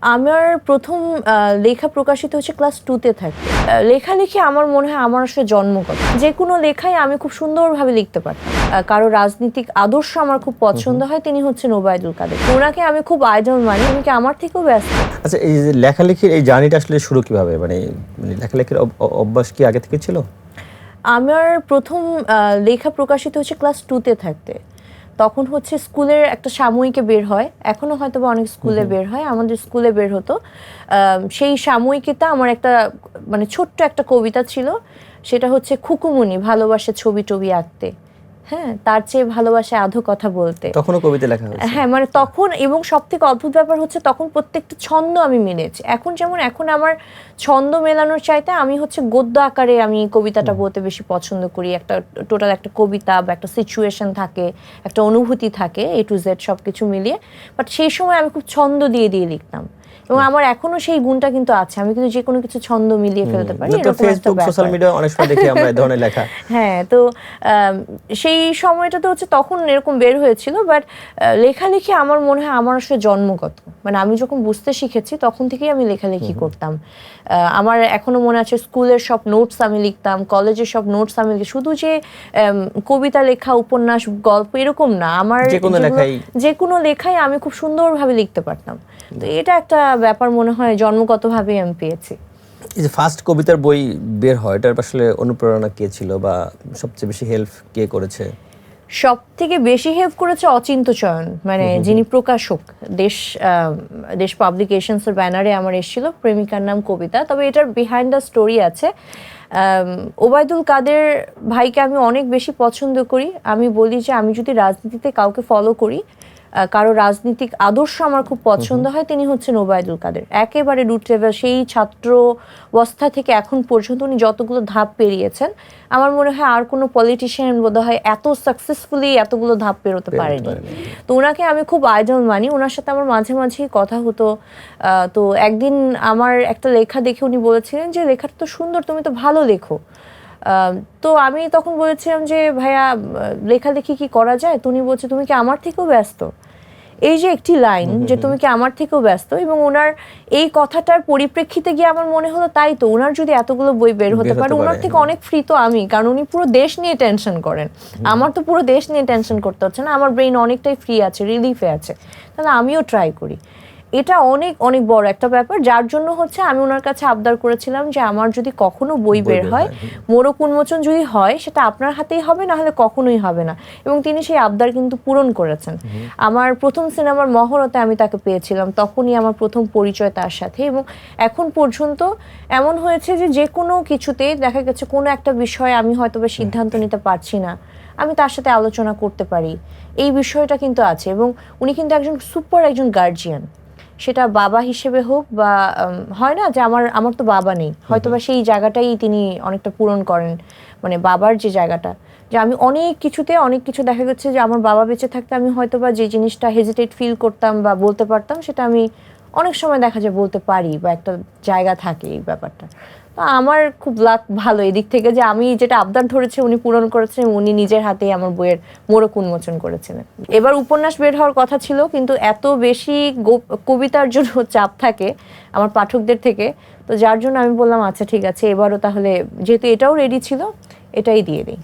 আমার প্রথম লেখা প্রকাশিত হচ্ছে ক্লাস টুতে থাকে। লেখালেখি আমার মনে হয় আমার আসলে জন্মগত। যে কোনো লেখাই আমি খুব সুন্দরভাবে লিখতে পারতাম। আহ, কারও রাজনীতিক আদর্শ আমার খুব পছন্দ হয় তিনি হচ্ছেন ওবায়দুল কাদের। ওনাকে আমি খুব আইডল মানি উনি কি আমার থেকেও ব্যস্ত? আচ্ছা এই যে লেখালেখির এই জার্নিটা আসলে শুরু কীভাবে? মানে মানে লেখালেখির অভ্যাস কি আগে থেকে ছিল? আমার প্রথম লেখা প্রকাশিত হচ্ছে ক্লাস টুতে থাকতে। তখন হচ্ছে স্কুলের একটা সাময়িকে বের হয়। এখনও হয়তো বা অনেক স্কুলে বের হয়। আমাদের স্কুলে বের হতো। সেই সাময়িকীতে আমার একটা মানে ছোট্ট একটা কবিতা ছিল। সেটা হচ্ছে খুকুমুনি ভালোবাসে ছবি টবি আঁকতে। হ্যাঁ তার চেয়ে ভালোবাসে আধো কথা বলতে। তখনও কবিতা লেখা হয়েছে। হ্যাঁ মানে তখন এবং সব থেকে অদ্ভুত ব্যাপার হচ্ছে তখন প্রত্যেকটা ছন্দ আমি মেনেছি। এখন যেমন এখন আমার ছন্দ মেলানোর চাইতে আমি হচ্ছে গদ্য আকারে আমি কবিতাটা বলতে বেশি পছন্দ করি। একটা টোটাল একটা কবিতা বা একটা সিচুয়েশন থাকে একটা অনুভূতি থাকে এ টু জেড সব কিছু মিলিয়ে। বাট সেই সময় আমি খুব ছন্দ দিয়ে দিয়ে লিখতাম। এবং আমার এখনও সেই গুণটা কিন্তু আছে। আমি কিন্তু যে কোনো কিছু ছন্দ মিলিয়ে ফেলতে পারি ফেসবুক সোশ্যাল মিডিয়া অনেক সময় দেখি আমরা এই ধরনের লেখা। হ্যাঁ তো সেই সেই সময়টাতে হচ্ছে তখন এরকম বের হয়েছিল বাট লেখালেখি আমার মনে হয় আমার আসলে জন্মগত। মানে আমি যখন বুঝতে শিখেছি তখন থেকেই আমি লেখালেখি করতাম। আমার এখনও মনে আছে স্কুলের সব নোটস আমি লিখতাম কলেজের সব নোটস আমি লিখি শুধু যে কবিতা লেখা উপন্যাস গল্প এরকম না। আমার যে কোনো লেখাই- যে কোনো লেখাই আমি খুব সুন্দরভাবে লিখতে পারতাম। তো এটা একটা ব্যাপার মনে হয় জন্মগতভাবেই আমি পেয়েছি। এই যে ফার্স্ট কবিতার বই বের হয় এটার আসলে অনুপ্রেরণা কে ছিল বা সবচেয়ে বেশি হেল্প কে করেছে? সব থেকে বেশি হেল্প করেছে অচিন্ত চয়ন মানে যিনি প্রকাশক। দেশ দেশ পাবলিকেশনস এর ব্যানারে আমার এসেছিল প্রেমিকার নাম কবিতা। তবে এটার বিহাইন্ড দ্য স্টোরি আছে ওবায়দুল কাদের ভাইকে আমি অনেক বেশি পছন্দ করি। আমি বলি যে আমি যদি রাজনীতিতে কাউকে ফলো করি কারও রাজনীতিক আদর্শ আমার খুব পছন্দ হয় তিনি হচ্ছেন ওবায়দুল কাদের। একেবারে রুট লেভেল সেই ছাত্র অবস্থা থেকে এখন পর্যন্ত উনি যতগুলো ধাপ পেরিয়েছেন আমার মনে হয় আর কোনো পলিটিশিয়ান বোধ হয় এত সাকসেসফুলি এতগুলো ধাপ পেরোতে পারেনি। তো ওনাকে আমি খুব আইডল মানি। ওনার সাথে আমার মাঝে মাঝেই কথা হতো। তো একদিন আমার একটা লেখা দেখে উনি বলেছিলেন যে লেখাটা তো সুন্দর তুমি তো ভালো লেখো। তো আমি তখন বলেছিলাম যে ভাইয়া লেখালেখি কি করা যায়? তো উনি বলছে তুমি কি আমার থেকেও ব্যস্ত? এই যে একটি লাইন যে তুমি কি আমার থেকেও ব্যস্ত? এবং ওনার এই কথাটার পরিপ্রেক্ষিতে গিয়ে আমার মনে হলো তাই তো ওনার যদি এতগুলো বই বের হতে পারে ওনার থেকে অনেক ফ্রি তো আমি কারণ উনি পুরো দেশ নিয়ে টেনশন করেন। আমার তো পুরো দেশ নিয়ে টেনশন করতে হচ্ছে না আমার ব্রেইন অনেকটাই ফ্রি আছে রিলিফে আছে। তাহলে আমিও ট্রাই করি। এটা অনেক অনেক বড় একটা ব্যাপার। যার জন্য হচ্ছে আমি ওনার কাছে আবদার করেছিলাম যে আমার যদি কখনো বই বের হয় মোরক উন্মোচন যদি হয় সেটা আপনার হাতেই হবে না হলে কখনোই হবে না। এবং তিনি সেই আবদার কিন্তু পূরণ করেছেন। আমার প্রথম সিনেমার মহরতে আমি তাকে পেয়েছিলাম তখনই আমার প্রথম পরিচয় তার সাথে। এবং এখন পর্যন্ত এমন হয়েছে যে যে কোনো কিছুতে দেখা গেছে কোনো একটা বিষয়ে আমি হয়তো বা সিদ্ধান্ত নিতে পারছি না। আমি তার সাথে আলোচনা করতে পারি। এই বিষয়টা কিন্তু আছে। এবং উনি কিন্তু একজন সুপার একজন গার্জিয়ান সেটা বাবা হিসেবে হোক বা হয় না যে আমার আমার তো বাবা নেই। হয়তো বা সেই জায়গাটাই তিনি অনেকটা পূরণ করেন মানে বাবার যে জায়গাটা। যে আমি অনেক কিছুতে অনেক কিছু দেখা যাচ্ছে যে আমার বাবা বেঁচে থাকতে আমি হয়তো বা যে জিনিসটা হেজিটেট ফিল করতাম বা বলতে পারতাম সেটা আমি অনেক সময় দেখা যায় বলতে পারি বা একটা জায়গা থাকে এই ব্যাপারটা। তো আমার খুব লাক ভালো এদিক থেকে যে আমি যেটা আবদার ধরেছে, উনি পূরণ করেছেন, উনি নিজের হাতেই আমার বইয়ের মোড়ক উন্মোচন করেছিলেন। এবার উপন্যাস বের হওয়ার কথা ছিল, কিন্তু এত বেশি কবিতার জন্য চাপ থাকে আমার পাঠকদের থেকে, তো যার জন্য আমি বললাম আচ্ছা ঠিক আছে, এবারও তাহলে যেহেতু এটাও রেডি ছিল, এটাই দিয়ে দিই।